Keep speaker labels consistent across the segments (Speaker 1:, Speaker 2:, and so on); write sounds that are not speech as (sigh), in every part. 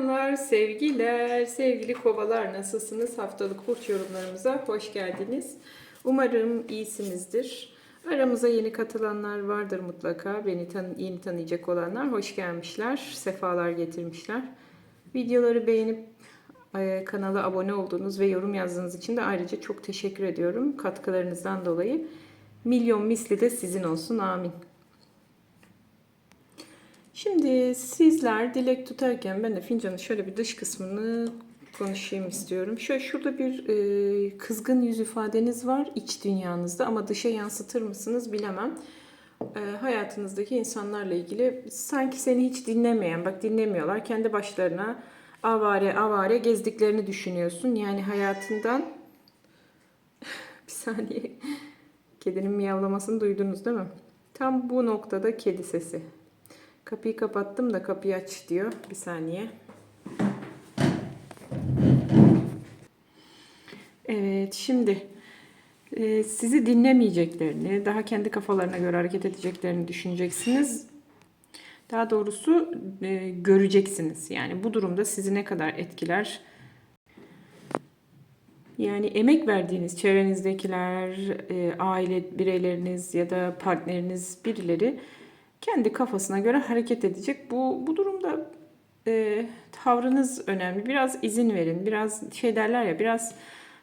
Speaker 1: Selamlar, sevgiler, sevgili kovalar nasılsınız? Haftalık burç yorumlarımıza hoş geldiniz. Umarım iyisinizdir. Aramıza yeni katılanlar vardır mutlaka. Beni tan yeni tanıyacak olanlar hoş gelmişler, sefalar getirmişler. Videoları beğenip e, kanala abone olduğunuz ve yorum yazdığınız için de ayrıca çok teşekkür ediyorum katkılarınızdan dolayı. Milyon misli de sizin olsun. Amin. Şimdi sizler dilek tutarken ben de fincanın şöyle bir dış kısmını konuşayım istiyorum. Şöyle şurada bir e, kızgın yüz ifadeniz var iç dünyanızda ama dışa yansıtır mısınız bilemem. E, hayatınızdaki insanlarla ilgili sanki seni hiç dinlemeyen, bak dinlemiyorlar. Kendi başlarına avare avare gezdiklerini düşünüyorsun. Yani hayatından (laughs) bir saniye kedinin miyavlamasını duydunuz değil mi? Tam bu noktada kedi sesi. Kapıyı kapattım da kapıyı aç diyor. Bir saniye. Evet şimdi e, sizi dinlemeyeceklerini, daha kendi kafalarına göre hareket edeceklerini düşüneceksiniz. Daha doğrusu e, göreceksiniz. Yani bu durumda sizi ne kadar etkiler? Yani emek verdiğiniz çevrenizdekiler, e, aile bireyleriniz ya da partneriniz birileri kendi kafasına göre hareket edecek. Bu bu durumda e, tavrınız önemli. Biraz izin verin. Biraz şey derler ya biraz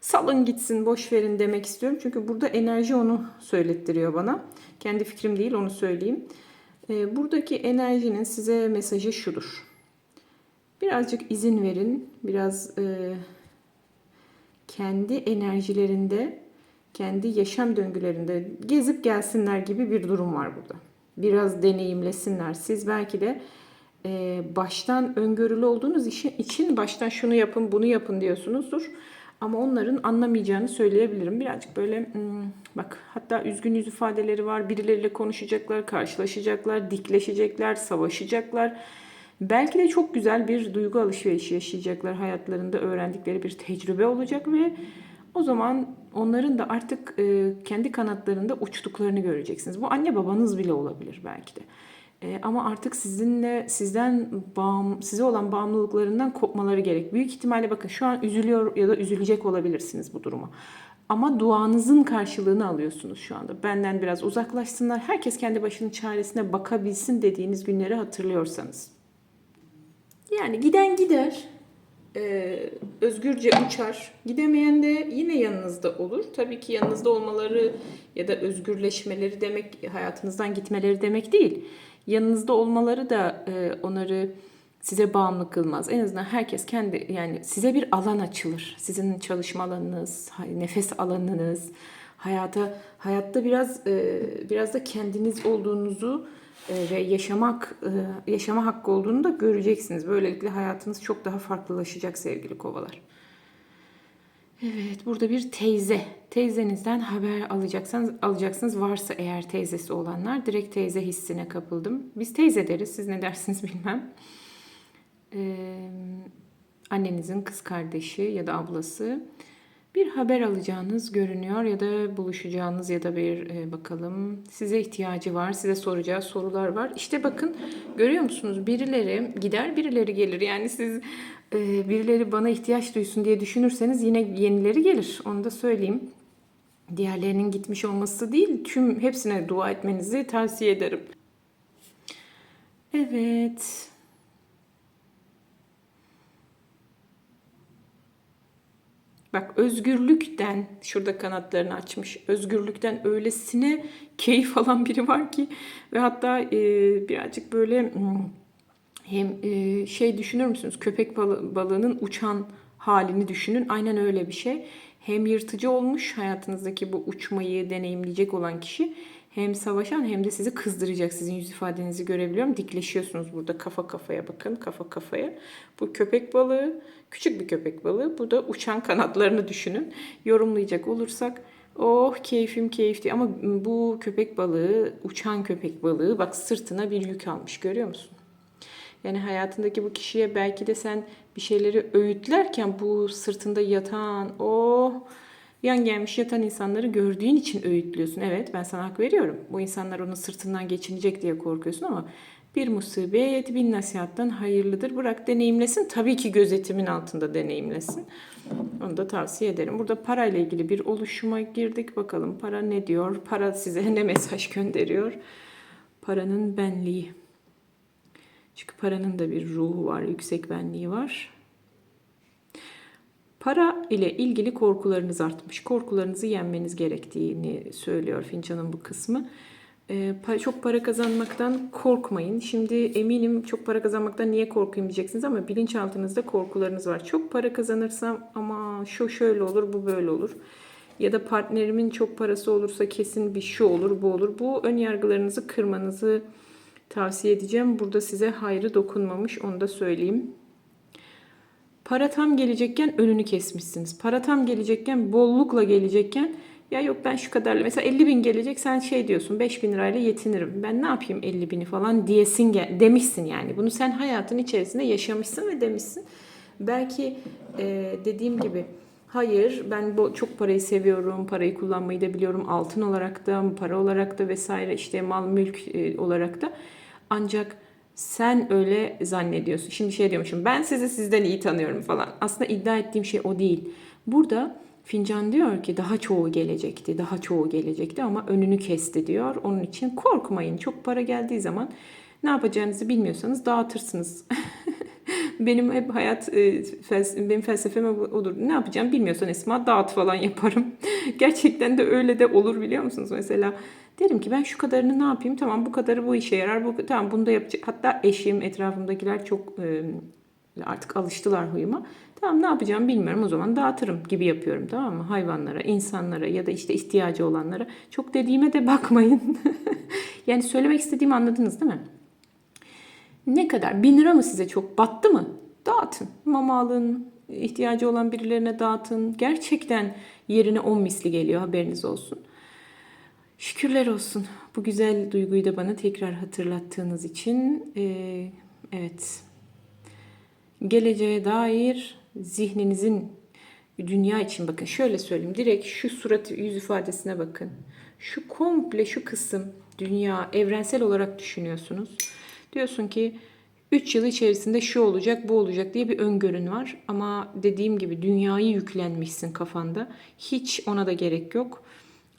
Speaker 1: salın gitsin boş verin demek istiyorum. Çünkü burada enerji onu söylettiriyor bana. Kendi fikrim değil onu söyleyeyim. E, buradaki enerjinin size mesajı şudur. Birazcık izin verin. Biraz e, kendi enerjilerinde, kendi yaşam döngülerinde gezip gelsinler gibi bir durum var burada biraz deneyimlesinler. Siz belki de e, baştan öngörülü olduğunuz işi, için baştan şunu yapın bunu yapın diyorsunuzdur. Ama onların anlamayacağını söyleyebilirim. Birazcık böyle hmm, bak hatta üzgün yüz ifadeleri var. Birileriyle konuşacaklar, karşılaşacaklar, dikleşecekler, savaşacaklar. Belki de çok güzel bir duygu alışverişi yaşayacaklar hayatlarında öğrendikleri bir tecrübe olacak ve o zaman onların da artık e, kendi kanatlarında uçtuklarını göreceksiniz. Bu anne babanız bile olabilir belki de. E, ama artık sizinle sizden bağım, size olan bağımlılıklarından kopmaları gerek. Büyük ihtimalle bakın şu an üzülüyor ya da üzülecek olabilirsiniz bu duruma. Ama duanızın karşılığını alıyorsunuz şu anda. Benden biraz uzaklaşsınlar. Herkes kendi başının çaresine bakabilsin dediğiniz günleri hatırlıyorsanız. Yani giden gider e, özgürce uçar. Gidemeyen de yine yanınızda olur. Tabii ki yanınızda olmaları ya da özgürleşmeleri demek hayatınızdan gitmeleri demek değil. Yanınızda olmaları da e, onları size bağımlı kılmaz. En azından herkes kendi yani size bir alan açılır. Sizin çalışma alanınız, nefes alanınız, hayata hayatta biraz e, biraz da kendiniz olduğunuzu ve yaşamak e, yaşama hakkı olduğunu da göreceksiniz. Böylelikle hayatınız çok daha farklılaşacak sevgili kovalar. Evet, burada bir teyze. Teyzenizden haber alacaksanız alacaksınız. Varsa eğer teyzesi olanlar direkt teyze hissine kapıldım. Biz teyze deriz. Siz ne dersiniz (laughs) bilmem. Ee, annenizin kız kardeşi ya da ablası bir haber alacağınız görünüyor ya da buluşacağınız ya da bir e, bakalım size ihtiyacı var, size soracağı sorular var. İşte bakın görüyor musunuz birileri gider birileri gelir. Yani siz e, birileri bana ihtiyaç duysun diye düşünürseniz yine yenileri gelir. Onu da söyleyeyim. Diğerlerinin gitmiş olması değil, tüm hepsine dua etmenizi tavsiye ederim. Evet. Bak özgürlükten şurada kanatlarını açmış. Özgürlükten öylesine keyif alan biri var ki ve hatta e, birazcık böyle hmm, hem e, şey düşünür müsünüz? Köpek balı, balığının uçan halini düşünün. Aynen öyle bir şey. Hem yırtıcı olmuş hayatınızdaki bu uçmayı deneyimleyecek olan kişi hem savaşan hem de sizi kızdıracak. Sizin yüz ifadenizi görebiliyorum. Dikleşiyorsunuz burada kafa kafaya bakın. Kafa kafaya. Bu köpek balığı küçük bir köpek balığı. Bu da uçan kanatlarını düşünün. Yorumlayacak olursak oh keyfim keyifti ama bu köpek balığı uçan köpek balığı bak sırtına bir yük almış görüyor musun? Yani hayatındaki bu kişiye belki de sen bir şeyleri öğütlerken bu sırtında yatan o oh, yan gelmiş yatan insanları gördüğün için öğütlüyorsun. Evet ben sana hak veriyorum. Bu insanlar onun sırtından geçinecek diye korkuyorsun ama Bir musibet bin nasihattan hayırlıdır. Bırak deneyimlesin. Tabii ki gözetimin altında deneyimlesin. Onu da tavsiye ederim. Burada parayla ilgili bir oluşuma girdik. Bakalım para ne diyor? Para size (laughs) ne mesaj gönderiyor? Paranın benliği. Çünkü paranın da bir ruhu var, yüksek benliği var. Para ile ilgili korkularınız artmış. Korkularınızı yenmeniz gerektiğini söylüyor fincanın bu kısmı. Ee, çok para kazanmaktan korkmayın. Şimdi eminim çok para kazanmaktan niye korkayım diyeceksiniz ama bilinçaltınızda korkularınız var. Çok para kazanırsam ama şu şöyle olur, bu böyle olur. Ya da partnerimin çok parası olursa kesin bir şu olur, bu olur. Bu ön yargılarınızı kırmanızı tavsiye edeceğim. Burada size hayrı dokunmamış, onu da söyleyeyim. Para tam gelecekken önünü kesmişsiniz. Para tam gelecekken bollukla gelecekken ya yok ben şu kadarla mesela 50 bin gelecek sen şey diyorsun 5 bin lirayla yetinirim. Ben ne yapayım 50 bini falan diyesin demişsin yani. Bunu sen hayatın içerisinde yaşamışsın ve demişsin. Belki e, dediğim gibi hayır ben bu çok parayı seviyorum. Parayı kullanmayı da biliyorum. Altın olarak da para olarak da vesaire işte mal mülk e, olarak da. Ancak sen öyle zannediyorsun. Şimdi şey diyormuşum ben sizi sizden iyi tanıyorum falan. Aslında iddia ettiğim şey o değil. Burada fincan diyor ki daha çoğu gelecekti, daha çoğu gelecekti ama önünü kesti diyor. Onun için korkmayın. Çok para geldiği zaman ne yapacağınızı bilmiyorsanız dağıtırsınız. (laughs) benim hep hayat e, benim felsefem odur. Ne yapacağım bilmiyorsan Esma dağıt falan yaparım. (laughs) Gerçekten de öyle de olur biliyor musunuz? Mesela derim ki ben şu kadarını ne yapayım? Tamam bu kadarı bu işe yarar. Bu tamam bunu da yapacak. Hatta eşim, etrafımdakiler çok artık alıştılar huyuma. Tamam ne yapacağım bilmiyorum o zaman dağıtırım gibi yapıyorum tamam mı? Hayvanlara, insanlara ya da işte ihtiyacı olanlara. Çok dediğime de (laughs) bakmayın. yani söylemek istediğimi anladınız değil mi? Ne kadar? Bin lira mı size çok? Battı mı? Dağıtın. Mama alın. ihtiyacı olan birilerine dağıtın. Gerçekten yerine on misli geliyor haberiniz olsun. Şükürler olsun. Bu güzel duyguyu da bana tekrar hatırlattığınız için. Ee, evet. Geleceğe dair zihninizin dünya için bakın şöyle söyleyeyim. Direkt şu surat yüz ifadesine bakın. Şu komple şu kısım dünya evrensel olarak düşünüyorsunuz. Diyorsun ki 3 yıl içerisinde şu olacak, bu olacak diye bir öngörün var. Ama dediğim gibi dünyayı yüklenmişsin kafanda. Hiç ona da gerek yok.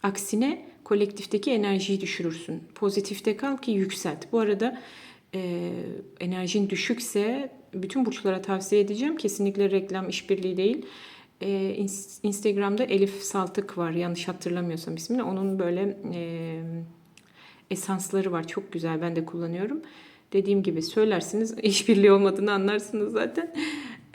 Speaker 1: Aksine kolektifteki enerjiyi düşürürsün. Pozitifte kal ki yükselt. Bu arada e, enerjin düşükse bütün burçlara tavsiye edeceğim. Kesinlikle reklam işbirliği değil. E, ins- Instagram'da Elif Saltık var yanlış hatırlamıyorsam ismini. Onun böyle e, esansları var. Çok güzel. Ben de kullanıyorum. Dediğim gibi söylersiniz. (laughs) işbirliği olmadığını anlarsınız zaten.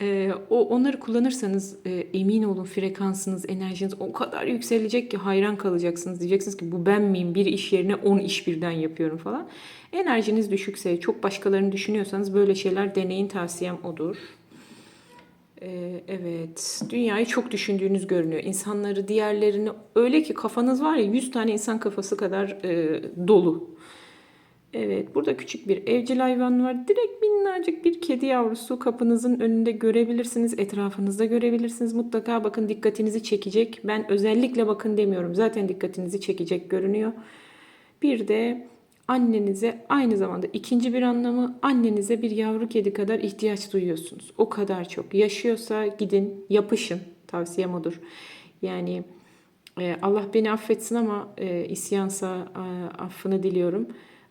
Speaker 1: Ee, o onları kullanırsanız e, emin olun frekansınız, enerjiniz o kadar yükselecek ki hayran kalacaksınız. Diyeceksiniz ki bu ben miyim? Bir iş yerine 10 iş birden yapıyorum falan. Enerjiniz düşükse, çok başkalarını düşünüyorsanız böyle şeyler deneyin tavsiyem odur. Ee, evet, dünyayı çok düşündüğünüz görünüyor. İnsanları, diğerlerini öyle ki kafanız var ya 100 tane insan kafası kadar e, dolu. Evet, burada küçük bir evcil hayvan var. Direkt minnacık bir kedi yavrusu kapınızın önünde görebilirsiniz. Etrafınızda görebilirsiniz. Mutlaka bakın dikkatinizi çekecek. Ben özellikle bakın demiyorum. Zaten dikkatinizi çekecek görünüyor. Bir de annenize aynı zamanda ikinci bir anlamı annenize bir yavru kedi kadar ihtiyaç duyuyorsunuz. O kadar çok. Yaşıyorsa gidin yapışın. Tavsiyem odur. Yani e, Allah beni affetsin ama e, isyansa e, affını diliyorum.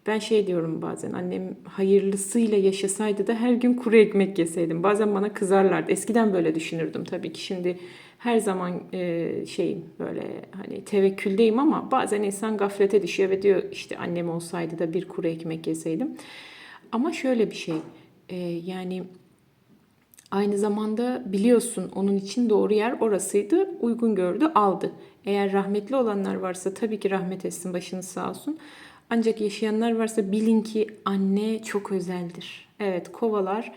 Speaker 1: Ben şey diyorum bazen annem hayırlısıyla yaşasaydı da her gün kuru ekmek yeseydim. Bazen bana kızarlardı. Eskiden böyle düşünürdüm tabii ki. Şimdi her zaman e, şeyim böyle hani tevekküldeyim ama bazen insan gaflete düşüyor ve diyor işte annem olsaydı da bir kuru ekmek yeseydim. Ama şöyle bir şey e, yani Aynı zamanda biliyorsun onun için doğru yer orasıydı. Uygun gördü, aldı. Eğer rahmetli olanlar varsa tabii ki rahmet etsin, başınız sağ olsun. Ancak yaşayanlar varsa bilin ki anne çok özeldir. Evet, kovalar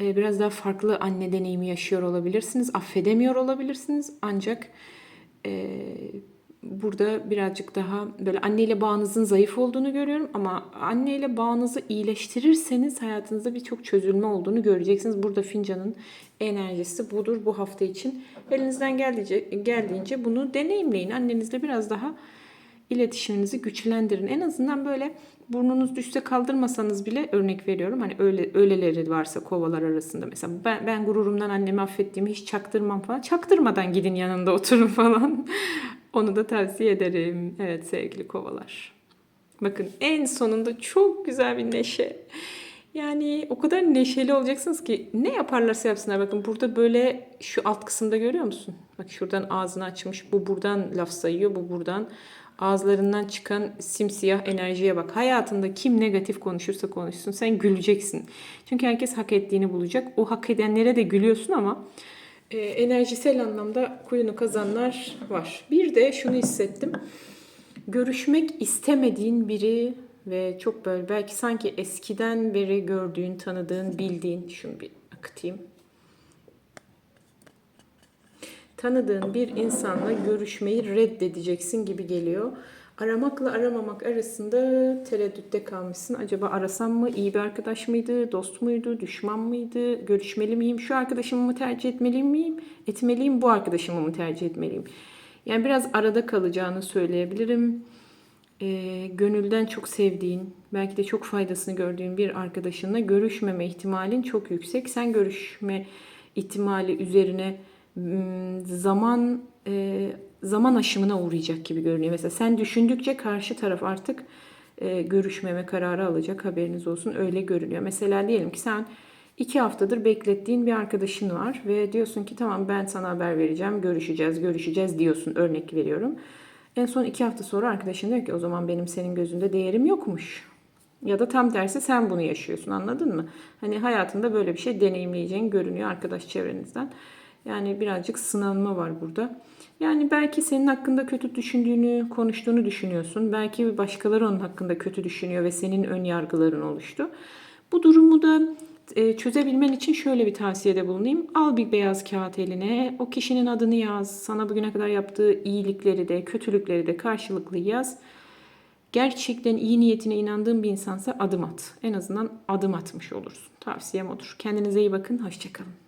Speaker 1: e, biraz daha farklı anne deneyimi yaşıyor olabilirsiniz. Affedemiyor olabilirsiniz. Ancak e, burada birazcık daha böyle anneyle bağınızın zayıf olduğunu görüyorum ama anneyle bağınızı iyileştirirseniz hayatınızda birçok çözülme olduğunu göreceksiniz. Burada fincanın enerjisi budur bu hafta için. Elinizden geldiğince, geldiğince bunu deneyimleyin. Annenizle biraz daha iletişiminizi güçlendirin. En azından böyle burnunuz düşse kaldırmasanız bile örnek veriyorum. Hani öyle öyleleri varsa kovalar arasında mesela ben, ben gururumdan annemi affettiğimi hiç çaktırmam falan. Çaktırmadan gidin yanında oturun (laughs) falan. Onu da tavsiye ederim. Evet sevgili kovalar. Bakın en sonunda çok güzel bir neşe. Yani o kadar neşeli olacaksınız ki ne yaparlarsa yapsınlar. Bakın burada böyle şu alt kısımda görüyor musun? Bak şuradan ağzını açmış. Bu buradan laf sayıyor. Bu buradan ağızlarından çıkan simsiyah enerjiye bak. Hayatında kim negatif konuşursa konuşsun sen güleceksin. Çünkü herkes hak ettiğini bulacak. O hak edenlere de gülüyorsun ama e, enerjisel anlamda kuyunu kazanlar var. Bir de şunu hissettim. Görüşmek istemediğin biri ve çok böyle belki sanki eskiden beri gördüğün, tanıdığın, bildiğin, şunu bir akıtayım. Tanıdığın bir insanla görüşmeyi reddedeceksin gibi geliyor. Aramakla aramamak arasında tereddütte kalmışsın. Acaba arasam mı? İyi bir arkadaş mıydı? Dost muydu? Düşman mıydı? Görüşmeli miyim? Şu arkadaşımı mı tercih etmeli miyim? Etmeliyim. Bu arkadaşımı mı tercih etmeliyim? Yani biraz arada kalacağını söyleyebilirim. E, gönülden çok sevdiğin, belki de çok faydasını gördüğün bir arkadaşınla görüşmeme ihtimalin çok yüksek. Sen görüşme ihtimali üzerine zaman e, zaman aşımına uğrayacak gibi görünüyor. Mesela sen düşündükçe karşı taraf artık e, görüşmeme kararı alacak haberiniz olsun öyle görünüyor. Mesela diyelim ki sen iki haftadır beklettiğin bir arkadaşın var ve diyorsun ki tamam ben sana haber vereceğim görüşeceğiz görüşeceğiz diyorsun örnek veriyorum. En son iki hafta sonra arkadaşın diyor ki o zaman benim senin gözünde değerim yokmuş. Ya da tam tersi sen bunu yaşıyorsun anladın mı? Hani hayatında böyle bir şey deneyimleyeceğin görünüyor arkadaş çevrenizden. Yani birazcık sınanma var burada. Yani belki senin hakkında kötü düşündüğünü, konuştuğunu düşünüyorsun. Belki başkaları onun hakkında kötü düşünüyor ve senin ön yargıların oluştu. Bu durumu da e, çözebilmen için şöyle bir tavsiyede bulunayım. Al bir beyaz kağıt eline, o kişinin adını yaz. Sana bugüne kadar yaptığı iyilikleri de, kötülükleri de karşılıklı yaz. Gerçekten iyi niyetine inandığın bir insansa adım at. En azından adım atmış olursun. Tavsiyem odur. Kendinize iyi bakın. Hoşçakalın.